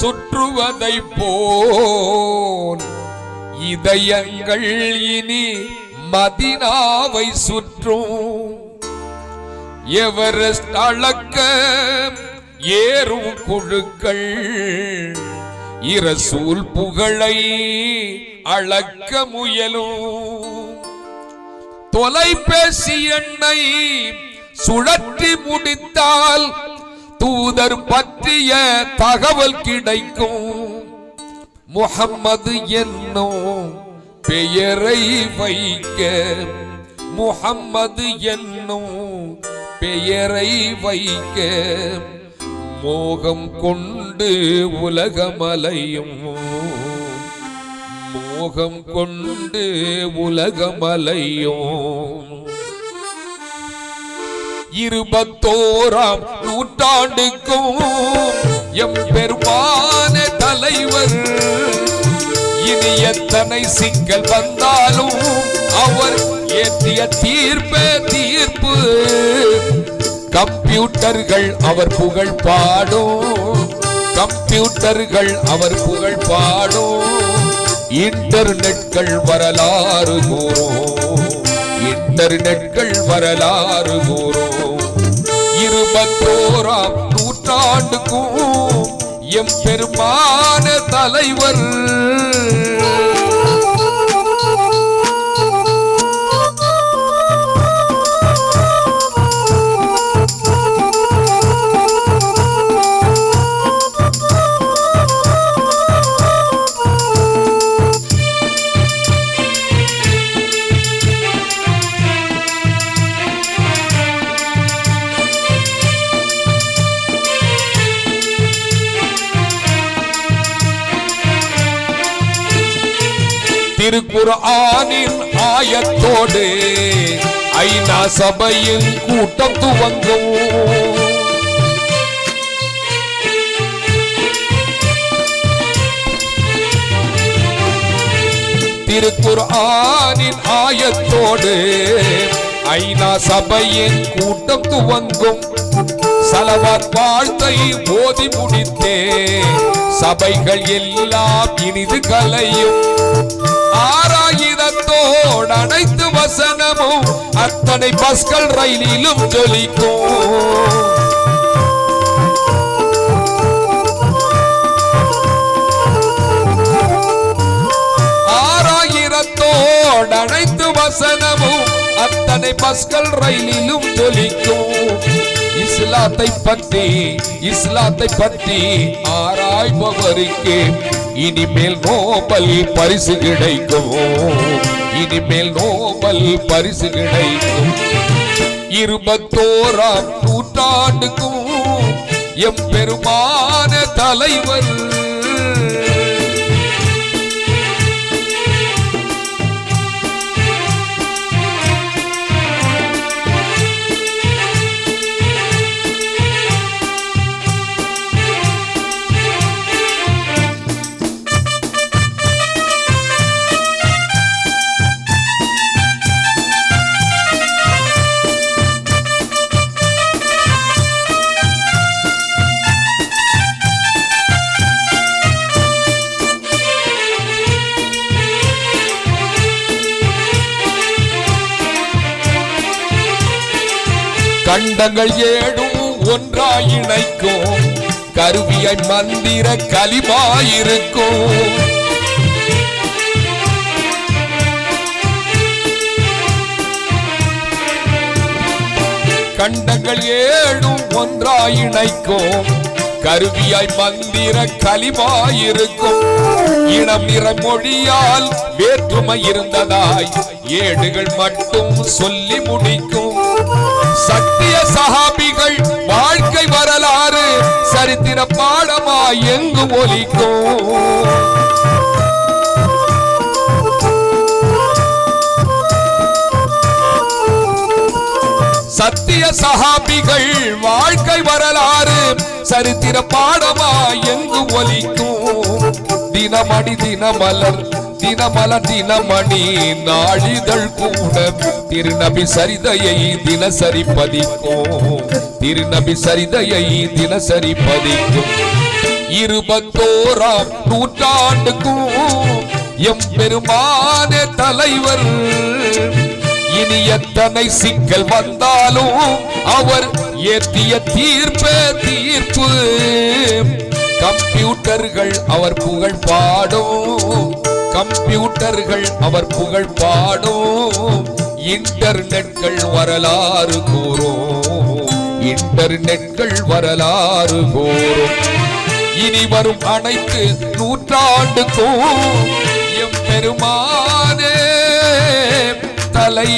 சுற்றுவதை போல் இதயங்கள் இனி மதினாவை சுற்றும். எவரெஸ்ட் அளக்க ஏறும் குழுக்கள் இரசூல் புகழை அளக்க முயலும். தொலைபேசி எண்ணை சுழற்றி முடித்தால் தூதர் பற்றிய தகவல் கிடைக்கும். முகம்மது என்னும் பெயரை வைக்க. முகம்மது என்னும் பெயரை வைக்க. மோகம் கொண்டு உலகமலையும். மோகம் கொண்டு உலகமலையும். இருபத்தோராம் நூற்றாண்டுக்கும் எம் பெருமான தலைவர். இனி எத்தனை சிக்கல் வந்தாலும் அவர் ஏற்றிய தீர்ப்பே தீர்ப்பு. கம்ப்யூட்டர்கள் அவர் புகழ் பாடும். கம்ப்யூட்டர்கள் அவர் புகழ் பாடும். இன்டர்நெட்கள் வரலாறு கூறும். இன்டர்நெட்கள் வரலாறு கூறும். இருபத்தோராம் நூற்றாண்டுக்கும் எம் பெருமான தலைவர். திருக்குர்ஆனின் ஆயத்தோடு ஐநா சபையின் கூட்டம் துவங்கும். திருக்குர்ஆனின் ஆயத்தோடு ஐநா சபையின் கூட்டம் துவங்கும். சலவாத் வாழ்த்தை போதி முடித்தே. சபைகள் எல்லாம் இனிது கலையும். ஆராயுதத்தோடு அனைத்து வசனமும் அத்தனை பஸ்கள் ரயிலிலும் ஜொலிக்கும். ஆறாயிரத்தோடு அனைத்து வசனமும் அத்தனை பஸ்கள் ரயிலிலும் ஜொலிக்கும். இஸ்லாத்தை பற்றி இஸ்லாத்தை பற்றி ஆராய்பவருக்கு இனிமேல் நோபல் பரிசு கிடைக்கும். இனிமேல் நோபல் பரிசு கிடைக்கும். இருபத்தோராம் நூற்றாண்டுக்கும் எம் பெருமான தலைவர் கண்டங்கள் ஏழும் ஒன்றாய் இணைக்கும் கருவியை மந்திர கலிமாயிருக்கும். கண்டங்கள் ஏழும் ஒன்றாய் இணைக்கும் கருவியாய் மந்திர கலிமாயிருக்கும். இனம் நிற மொழியால் வேற்றுமை இருந்ததாய். ஏடுகள் மட்டும் சொல்லி முடிக்கும். சத்திய சகாபிகள் வாழ்க்கை வரலாறு சரித்திர பாடமா எங்கு ஒலிக்கும்? சத்திய சஹாபிகள் வாழ்க்கை வரலாறு சரித்திர பாடமா எங்கு ஒலிக்கும்? தினமடி தினமலர் தினமல தினமணி நாளிதழ் கூட திருநபி சரிதையை தினசரி பதிக்கும். திருநபி சரிதையை தினசரி பதிக்கும். இருபத்தோராம் நூற்றாண்டுக்கும் எம் பெருமானே தலைவர். இனி எத்தனை சிக்கல் வந்தாலும் அவர் ஏற்றிய தீர்ப்பே தீர்ப்பு. கம்ப்யூட்டர்கள் அவர் புகழ் பாடும். கம்ப்யூட்டர்கள் அவர் புகழ் பாடும். இன்டர்நெட்கள் வரலாறு கூறும். இன்டர்நெட்கள் வரலாறு கூறும். இனி வரும் அனைத்து நூற்றாண்டுக்கும் எம் பெருமானே தலை